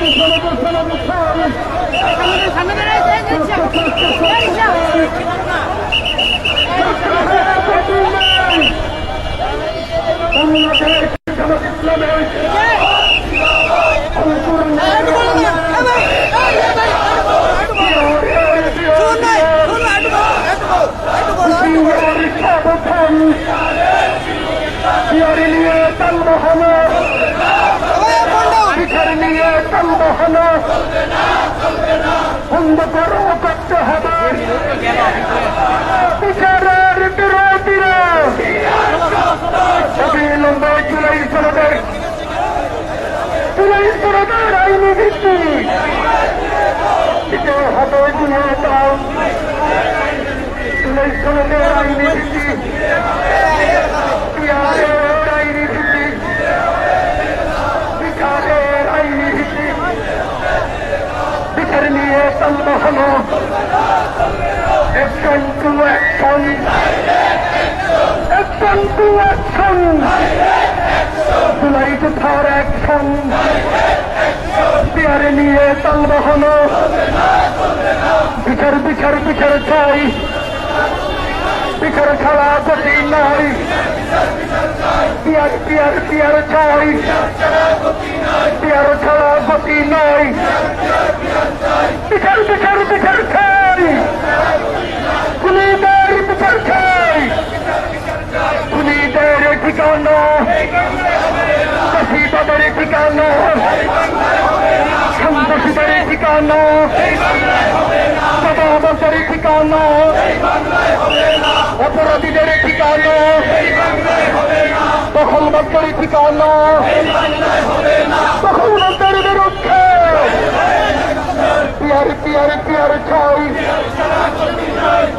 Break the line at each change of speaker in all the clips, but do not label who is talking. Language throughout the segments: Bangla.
শোনো শোনো শোনো ছাই
সামনে দাঁড়ায়
গতি নাই বাংলাদেশ জামাত ইসলামের অঙ্কুর
শুন নাই শুন না একটু একটু বলো একটু বলো
সাবধান বিহারি নিয়ে তালবাহানা
সবাই বন্ধ
বিচার নিয়ে তালবাহানা বন্ধ করো করতে হবে বিচারের বিরোধীরা অবিলম্বে জুলাই সনদের জুলাই সনদের আইনি ভিত্তি দিতে হবে দিয়ে দাও জুলাই সনদের আইনি ভিত্তি বিহারের আইনি ভিত্তি বিচারের আইনি ভিত্তি বিচার নিয়ে তালবাহানো action to action action to action July যথার action বিহারে নিয়ে তালবাহানো বিচার বিচার বিচার চাই বিচার ছাড়া গতি নাই, পিয়ার পিয়ার পিয়ার চাই। পিয়ার ছাড়া গতি নাই বিচার বিচার বিচার চাই। খুনিদের বিচার চাই। খুনিদের ঠিকানা চাষিবাদের ঠিকানা। সন্ত্রাসীদের ঠিকানা সদাবাদের ঠিকানা অপরাধীদের ঠিকানা দখলবাদের ঠিকানা দখলবাদের বিরুদ্ধে পিয়ার পিয়ার পিয়ার চাই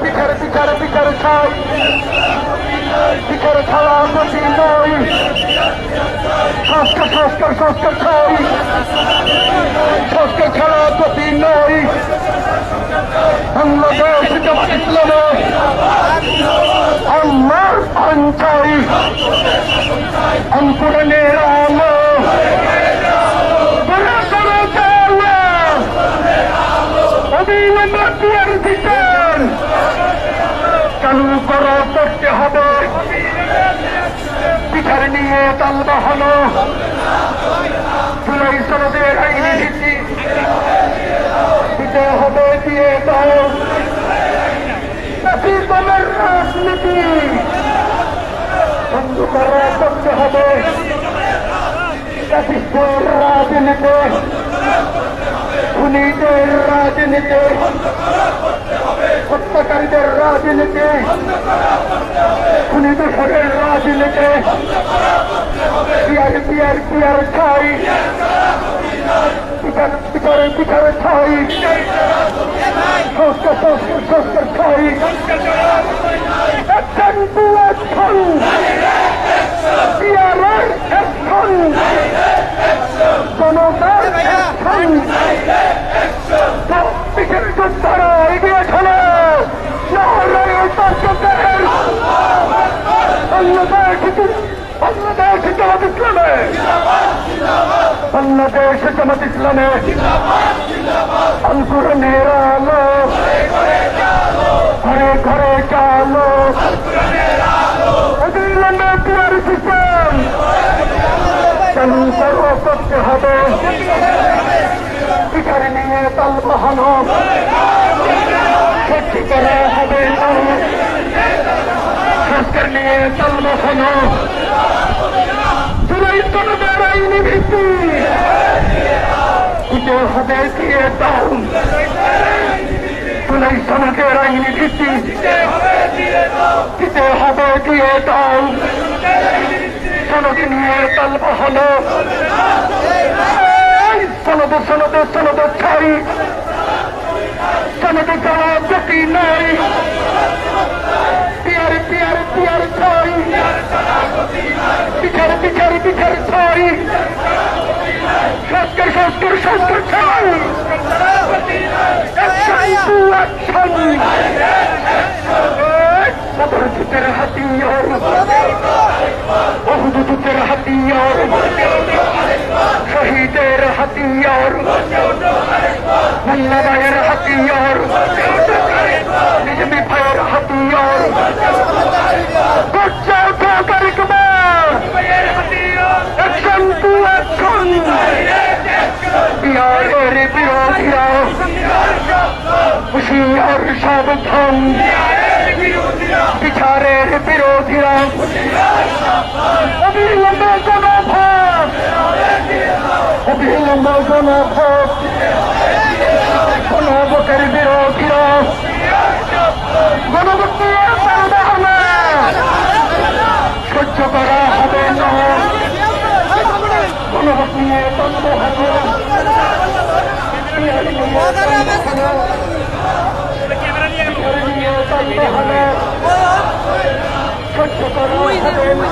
বিচার বিচার বিচার চাই বিচার ছাড়া গতি নয়? সংস্কার সংস্কার সংস্কার চাই সংস্কার ছাড়া গতি নয়। বাংলাদেশ জামাত ইসলামে আমার আঞ্চাই অঙ্কুরণের আলো। অবিলম্বে পিয়ার বিচার চালু করা করতে হবে। পিঠার নিয়ে তাল বাহানো জুলাই সনদের আইনি নীতি দিতে হবে দিয়ে দাও দলের রাজনীতি বন্ধ করা করতে হবে জাতিসের রাজনীতি খুনিদের রাজনীতি হত্যাকারীদের রাজনীতি খুনি দোষরের রাজনীতি পিয়ার পিয়ার পিয়ার ছাই। বিচার বিচারে ছাই। সংস্কার সংস্কার সংস্কার ছাই। অ্যাকশন টু অ্যাকশন পিয়ারের অ্যাকশন জনতার অ্যাকশন বিচার যোদ্ধারা এগিয়ে চলো নাহলে উত্তর বাংলাদেশ বাংলাদেশ জামাত ইসলামে। বাংলাদেশ জামাত ইসলামে। অঙ্কুরণের আলো ঘরে ঘরে চালো। পিয়ার সিস্টেম চালু করো করতে হবে। বিচার নিয়ে তাল বাহানো। সত্যি করা হবে না। সংস্কার নিয়ে তাল তনদের আইনি ভিত্তি দিতে হবে দিয়ে দাও তুলাই সনদের আইনি ভিত্তি দিতে হবে দিয়ে দাও সনকে নিয়ে তাল হলো সনদ সনদ সনদ ছাই জনতা জবাব যদি নাই। পিয়ারে পিয়ারে পিয়ারে ছড়ি পিছারে পিছারে পিছারে ছড়ি সত্তর সত্তর সত্তর ছড়ি তেরা হাতিয়ার। বহুদূতের হাতিয়ার। শহীদের হাতিয়ার। মুন্নাবাইয়ের হাতিয়ার। বিজেপি ভাইয়ের হাতিয়ার। করছে অ্যাকশন টু অ্যাকশন বিহারের বিরোধীরা হুশিয়ার সাবধান। বিচারের বিরোধীরা। অবিলম্বে কোনো অবিলম্বে কোন ভাব কোন ভোটের বিরোধীরা গণভোট সহ্য করা হবে না গণভোট নিয়ে চলবে হবে সহ্য করা হবে না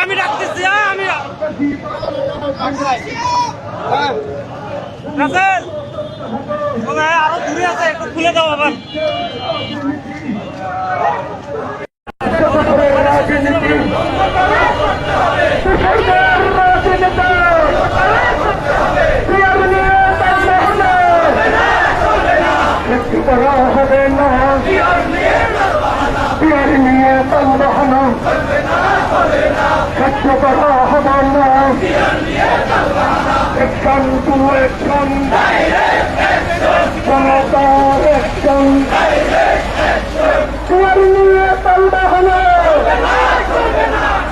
আমি রাখতেছি আমি রাসেল! আরও দূরে আছে একটু খুলে দাও আবার।
নিয়ে চলবে হবে একটু করা হবে না পিয়ার নিয়ে চলবে হবে সহ্য করা হবে না একশন টু একশন জনতার একশন পিয়ার নিয়ে চলবে হবে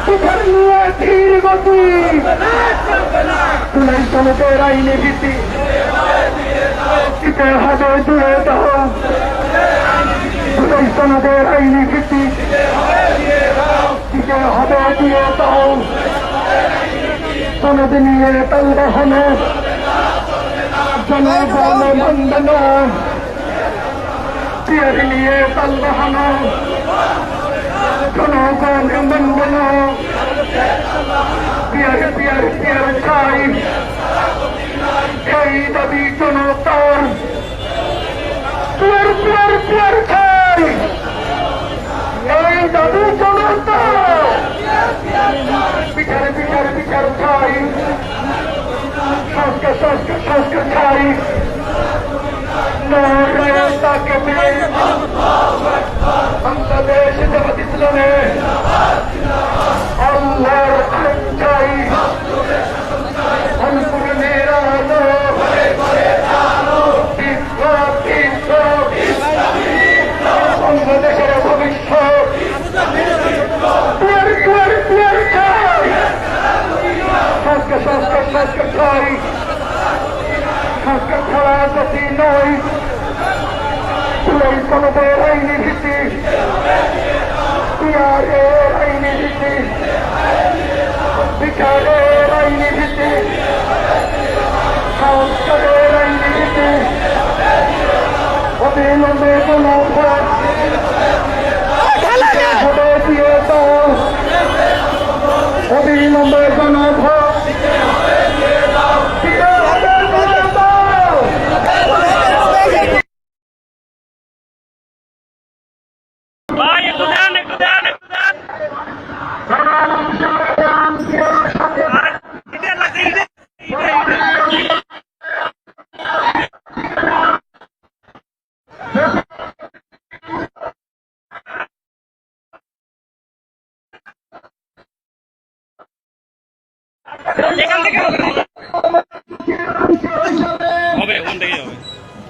পিছার নিয়ে ধীর গতি তুলাই শ্রমিকের আইনি ভিত্তি দিতে হবে দিয়ে দাও তুলাই শ্রমিকের আইনি ভিত্তি দিতে হবে দিয়ে দাও সনদ নিয়ে তলবে হলে জনগণ বন্দন পিয়ার নিয়ে তলবে হলে জনগণ বন্দন পিয়ার পিয়ার চাই এই দাবি জনতার পিয়ার পিয়ার পিয়ার চাই এই দাবি জনতার বিচার বিচার বিচার চাই সংস্কার সংস্কার সংস্কার চাই তাকে বাংলাদেশ জামাত ইসলামে আল্লাহর আইন চাই অন্তরের আলো বিপ্লব বিপ্লব বাংলাদেশের ভবিষ্যৎ পিয়ার পিয়ার পিয়ার চাই সংস্কার সংস্কার চাই সংস্কার ছাড়া গতি নয় তুই কোনদের আইনি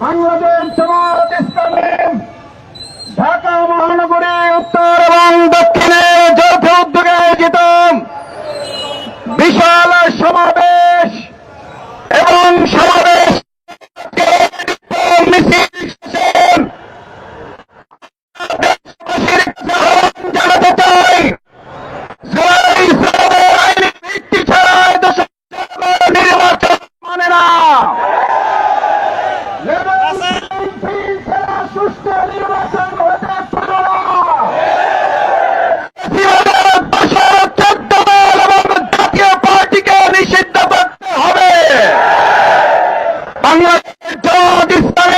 বাংলাদেশ জামাত ইসলামী ঢাকা মহানগরী উত্তর এবং দক্ষিণে
যৌথ উদ্যোগে আয়োজিত বিশাল সমাবেশ এবং সমাবেশ your dog is coming.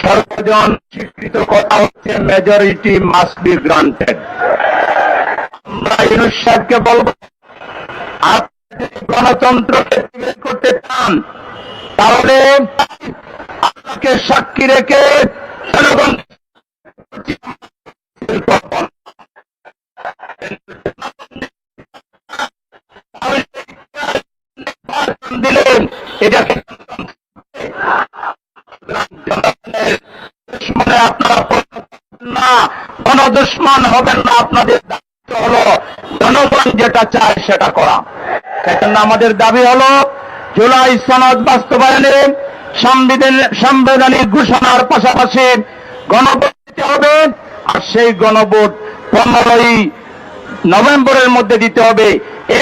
সর্বজন স্বীকৃত কথা হচ্ছে মেজরিটি মাস্ট বি গ্রান্টেড আমরা ইউনুস সাহেবকে বলব, আপনি গণতন্ত্রকে করতে চান, তাহলে আপনাকে সাক্ষী রেখে জনগণ দিলেন এটাকে দুশ্মনে আপনারা না কোন দুশ্মন হবেন না, আপনাদের দায়িত্ব হলো, জনগণ যেটা চায় সেটা করা। সেজন্য আমাদের দাবি হলো, জুলাই সনদ বাস্তবায়নে সাংবিধানিক ঘোষণার পাশাপাশি গণভোট দিতে হবে, আর সেই গণভোট পনেরোই নভেম্বরের মধ্যে দিতে হবে।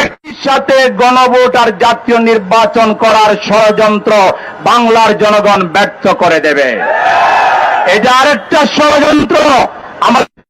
একই সাথে গণভোট আর জাতীয় নির্বাচন করার ষড়যন্ত্র বাংলার জনগণ ব্যর্থ করে দেবে। এটা আরেকটা ষড়যন্ত্র।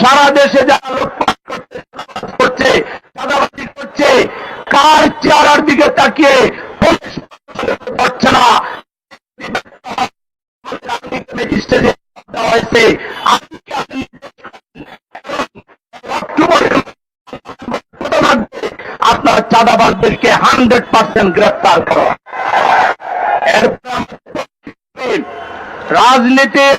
সারা দেশে যারা লুটপাট করছে, চাঁদাবাজ করছে কার চেহারার দিকে তাকিয়ে পুলিশ না? আপনার চাঁদাবাজদেরকে হান্ড্রেড পার্সেন্ট গ্রেফতার করো। রাজনীতির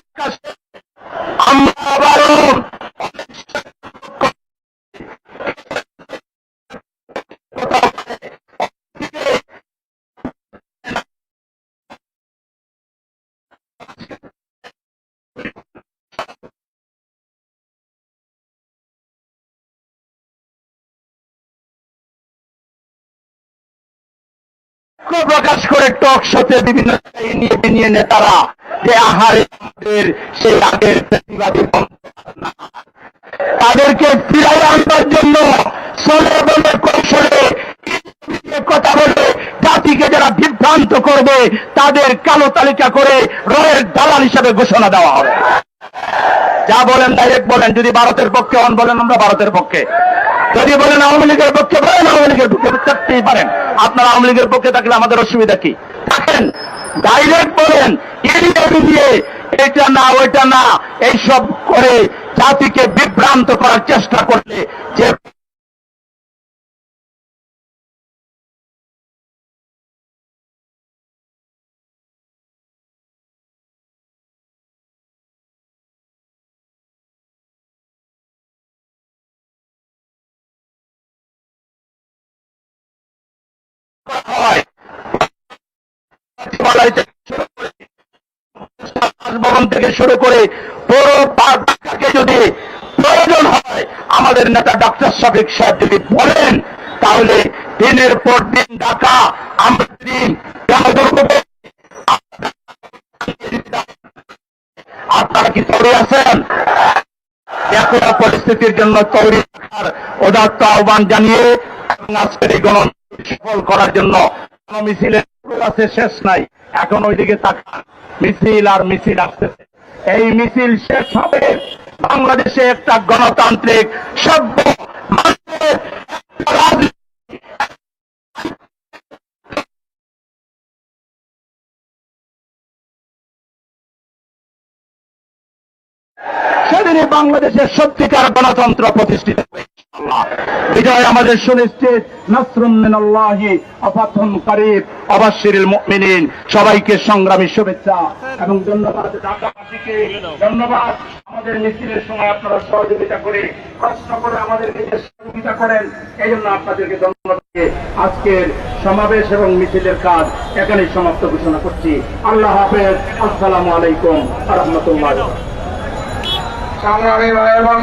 প্রকাশ করে টক শোতে বিভিন্ন নিয়ে নেতারা যে আহারে আমাদের সেই আগের প্রতিবাদী তাদেরকে ফিরাই আনবার জন্য সলে কৌশলে কথা বলে জাতিকে যারা বিভ্রান্ত করবে, তাদের কালো তালিকা করে রয়ের দালাল হিসাবে ঘোষণা দেওয়া হবে। যা বলেন ডাইরেক্ট বলেন, যদি ভারতের পক্ষে হন বলেন আমরা ভারতের পক্ষে। যদি বলেন আওয়ামী লীগের পক্ষে বলেন আওয়ামী লীগের পক্ষে থাকতেই পারেন। আপনারা আওয়ামী লীগের পক্ষে থাকলে আমাদের অসুবিধা কি? থাকেন ডাইরেক্ট বলেন এড়িয়ে দিয়ে এটা না, ওইটা না, এইসব করে জাতিকে বিভ্রান্ত করার চেষ্টা করলে যে বাসভবন থেকে শুরু করে পুরো যদি প্রয়োজন হয়, আমাদের নেতা ডক্টর শফিক সাহেব যদি বলেন, তাহলে দিনের পর দিন ঢাকা আপনারা কি তৈরি আছেন? এখন পরিস্থিতির জন্য তৈরি উদাত্ত আহ্বান জানিয়ে আজকের এই সফল করার জন্য মিছিলের শেষ নাই। এখন ওইদিকে তাকান। মিছিল আর মিছিল আসতেছে। এই মিছিল শেষ হবে বাংলাদেশে একটা গণতান্ত্রিক সভ্য সেদিনই বাংলাদেশের সত্যিকার গণতন্ত্র প্রতিষ্ঠিত ইনশাআল্লাহ। আমাদের সুনিশ্চিত। সবাইকে সংগ্রামী শুভেচ্ছা এবং ধন্যবাদ ঢাকাবাসীকে। ধন্যবাদ আমাদের মিছিলের সময় আপনারা সহযোগিতা করে প্রশ্ন করে সহযোগিতা করেন। এই জন্য আপনাদেরকে ধন্যবাদ আজকের সমাবেশ এবং মিছিলের কাজ এখানে সমাপ্ত ঘোষণা করছি। আল্লাহ হাফেজ। আসসালামু আলাইকুম।
এবং